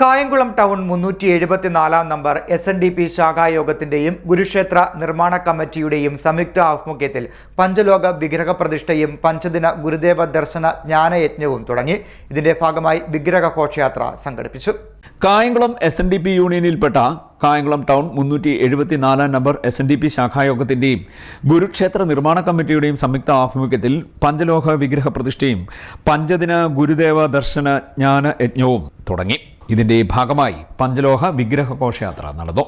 Kayamkulam town മുന്നൂറ്റി എഴുപത്തിനാലാം number S N D P ശാഖായോഗത്തിന്റെയും ഗുരുക്ഷേത്ര നിർമ്മാണ കമ്മിറ്റിയുടെയും സംയുക്ത ആഭിമുഖ്യത്തിൽ പഞ്ചലോക വിഗ്രഹ പ്രതിഷ്ഠയും പഞ്ചദിന ഗുരുദേവ ദർശന ജ്ഞാനയജ്ഞവും തുടങ്ങി. ഇതിന്റെ ഭാഗമായി വിഗ്രഹ ഘോഷയാത്ര സംഘടിപ്പിച്ചു. Kayamkulam S N D P യൂണിയനിൽപ്പെട്ട Kayamkulam town മുന്നൂറ്റി എഴുപത്തിനാലാം number S N D P ശാഖായോഗത്തിന്റെയും ഗുരുക്ഷേത്ര നിർമ്മാണ കമ്മിറ്റിയുടെയും സംയുക്ത ആഭിമുഖ്യത്തിൽ പഞ്ചലോക വിഗ്രഹ പ്രതിഷ്ഠയും പഞ്ചദിന ഗുരുദേവ ദർശന ജ്ഞാന യജ്ഞവും തുടങ്ങി. ഇതിന്റെ ഭാഗമായി പഞ്ചലോഹ വിഗ്രഹ ഘോഷയാത്ര നടന്നു.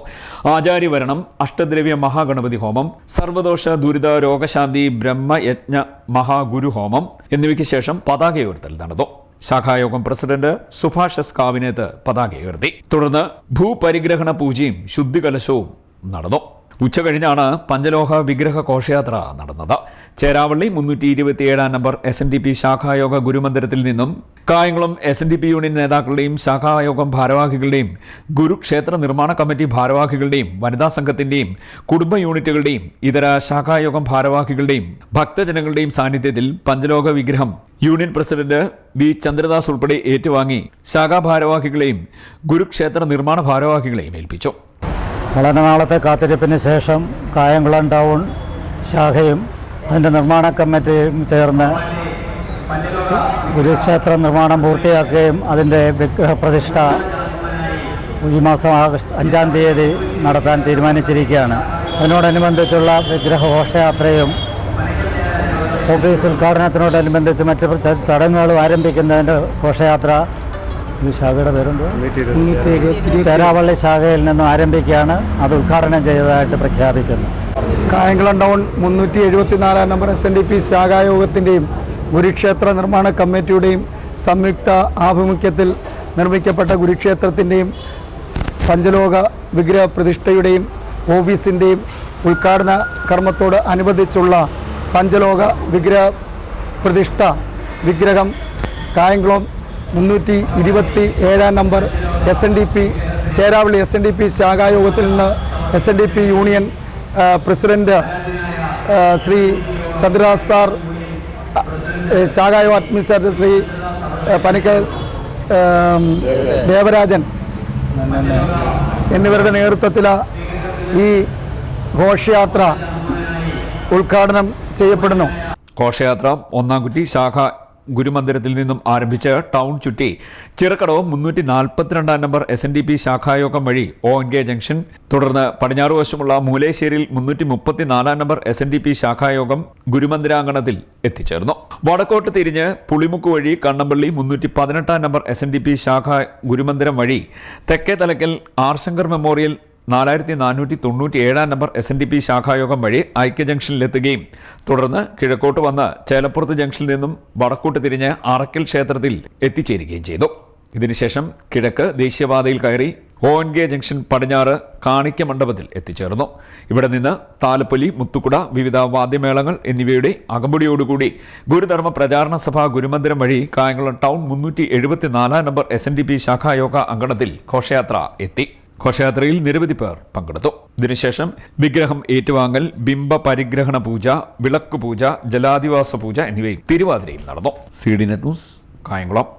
ആചാര്യവരണം അഷ്ടദ്രവ്യ മഹാഗണപതി ഹോമം സർവദോഷ ദുരിത രോഗശാന്തി ബ്രഹ്മയജ്ഞ മഹാഗുരു ഹോമം എന്നിവയ്ക്ക് ശേഷം പതാക ഉയർത്തൽ നടന്നു. ശാഖായോഗം പ്രസിഡന്റ് സുഭാഷ് എസ് കാവിനേത്ത് പതാക ഉയർത്തി തുടർന്ന് ഭൂപരിഗ്രഹണ പൂജയും ശുദ്ധികലശവും നടന്നു. ഉച്ച കഴിഞ്ഞാണ് പഞ്ചലോഹ വിഗ്രഹ ഘോഷയാത്ര നടന്നത്. ചേരാവള്ളി മുന്നൂറ്റി ഇരുപത്തിയേഴാം number S N D P ശാഖായോഗ ഗുരുമന്ദിരത്തിൽ നിന്നും Kayamkulam S N D P union നേതാക്കളുടെയും ശാഖായോഗം ഭാരവാഹികളുടെയും ഗുരുക്ഷേത്ര നിർമ്മാണ കമ്മിറ്റി ഭാരവാഹികളുടെയും വനിതാ സംഘത്തിന്റെയും കുടുംബ യൂണിറ്റുകളുടെയും ഇതര ശാഖായോഗം ഭാരവാഹികളുടെയും ഭക്തജനങ്ങളുടെയും സാന്നിധ്യത്തിൽ പഞ്ചലോക വിഗ്രഹം യൂണിയൻ പ്രസിഡന്റ് വി ചന്ദ്രദാസ് ഉൾപ്പെടെ ഏറ്റുവാങ്ങി ശാഖാ ഭാരവാഹികളെയും ഗുരുക്ഷേത്ര നിർമ്മാണ ഭാരവാഹികളെയും ഏൽപ്പിച്ചു. വളരെ നാളത്തെ കാത്തിരിപ്പിന് ശേഷം കായംകുളം ടൗൺ ശാഖയും അതിന്റെ നിർമ്മാണ കമ്മിറ്റിയും ചേർന്ന് ഗുരുക്ഷേത്ര നിർമ്മാണം പൂർത്തിയാക്കുകയും അതിന്റെ വിഗ്രഹ പ്രതിഷ്ഠ ഈ മാസം ആഗസ്റ്റ് അഞ്ചാം തീയതി നടത്താൻ തീരുമാനിച്ചിരിക്കുകയാണ്. അതിനോടനുബന്ധിച്ചുള്ള വിഗ്രഹ ഘോഷയാത്രയും ഓഫീസ് ഉദ്ഘാടനത്തിനോടനുബന്ധിച്ച് മറ്റ് ചടങ്ങുകളും ആരംഭിക്കുന്നതിന്റെ ഘോഷയാത്ര ശാഖയുടെ പേരെന്തോ? ചേരാവള്ളി ശാഖയിൽ നിന്നും ആരംഭിക്കുകയാണ്. അത് ഉദ്ഘാടനം ചെയ്തതായിട്ട് പ്രഖ്യാപിക്കുന്നു. കായംകുളം ടൗൺ മുന്നൂറ്റി എഴുപത്തിനാലാം number S N D P ശാഖായോഗത്തിന്റെയും ഗുരുക്ഷേത്ര നിർമ്മാണ കമ്മിറ്റിയുടെയും സംയുക്ത ആഭിമുഖ്യത്തിൽ നിർമ്മിക്കപ്പെട്ട ഗുരുക്ഷേത്രത്തിന്റെയും പഞ്ചലോക വിഗ്രഹ പ്രതിഷ്ഠയുടെയും ഓഫീസിന്റെയും ഉദ്ഘാടന കർമ്മത്തോട് അനുബന്ധിച്ചുള്ള പഞ്ചലോക വിഗ്രഹ പ്രതിഷ്ഠ വിഗ്രഹം കായംകുളം മുന്നൂറ്റി ഇരുപത്തി ഏഴാം number S N D P Cheravally S N D P ശാഖായോഗത്തിൽ നിന്ന് S N D P union president Shri Chandradas sir ശാഖായോഗ administrator Shri Panickal Devarajan എന്നിവരുടെ നേതൃത്വത്തിൽ ഈ ഘോഷയാത്ര ഉദ്ഘാടനം ചെയ്യപ്പെടുന്നു. ഘോഷയാത്ര ഒന്നാംകുറ്റി ശാഖ ഗുരുമന്ദിരത്തിൽ നിന്നും ആരംഭിച്ച് ടൗൺ ചുറ്റി ചിറക്കടവ് മുന്നൂറ്റി നാൽപ്പത്തിരണ്ടാം number S N D P ശാഖായോഗം വഴി ഒ എൻ കെ ജംഗ്ഷൻ. തുടർന്ന് പടിഞ്ഞാറ് വശമുള്ള മൂലേശ്ശേരിയിൽ മുന്നൂറ്റി മുപ്പത്തിനാലാം number S N D P ശാഖായോഗം ഗുരുമന്ദിരാങ്കണത്തിൽ എത്തിച്ചേർന്നു. വടക്കോട്ട് തിരിഞ്ഞ് പുളിമുക്ക് വഴി കണ്ണമ്പള്ളി മുന്നൂറ്റി പതിനെട്ടാം number S N D P ശാഖ ഗുരുമന്ദിരം വഴി തെക്കേ തലക്കൽ ആർ ശങ്കർ മെമ്മോറിയൽ നാലായിരത്തി നാനൂറ്റി തൊണ്ണൂറ്റി ഏഴാം number S N D P ശാഖായോഗം വഴി ഐക്യ ജംഗ്ഷനിലെത്തുകയും തുടർന്ന് കിഴക്കോട്ട് വന്ന് ചേലപ്പുറത്ത് ജംഗ്ഷനിൽ നിന്നും വടക്കോട്ട് തിരിഞ്ഞ് അറക്കൽ ക്ഷേത്രത്തിൽ എത്തിച്ചേരുകയും ചെയ്തു. ഇതിനുശേഷം കിഴക്ക് ദേശീയപാതയിൽ കയറി കെ ജംഗ്ഷൻ പടിഞ്ഞാറ് കാണിക്ക മണ്ഡപത്തിൽ എത്തിച്ചേർന്നു. ഇവിടെ നിന്ന് താലപ്പൊലി മുത്തുക്കുട വിവിധ വാദ്യമേളങ്ങൾ എന്നിവയുടെ അകമ്പടിയോടുകൂടി ഗുരുധർമ്മ പ്രചാരണ സഭ ഗുരുമന്ദിരം വഴി കായംകുളം ടൗൺ മുന്നൂറ്റി എഴുപത്തിനാലാം number S N D P ശാഖായോഗ അങ്കണത്തിൽ ഘോഷയാത്ര എത്തി. ഘോഷയാത്രയിൽ നിരവധി പേർ പങ്കെടുത്തു. ഇതിനുശേഷം വിഗ്രഹം ഏറ്റുവാങ്ങൽ ബിംബ പരിഗ്രഹണ പൂജ വിളക്ക് പൂജ ജലാധിവാസ പൂജ എന്നിവയും തിരുവാതിരയും നടന്നു. C D net news Kayamkulam.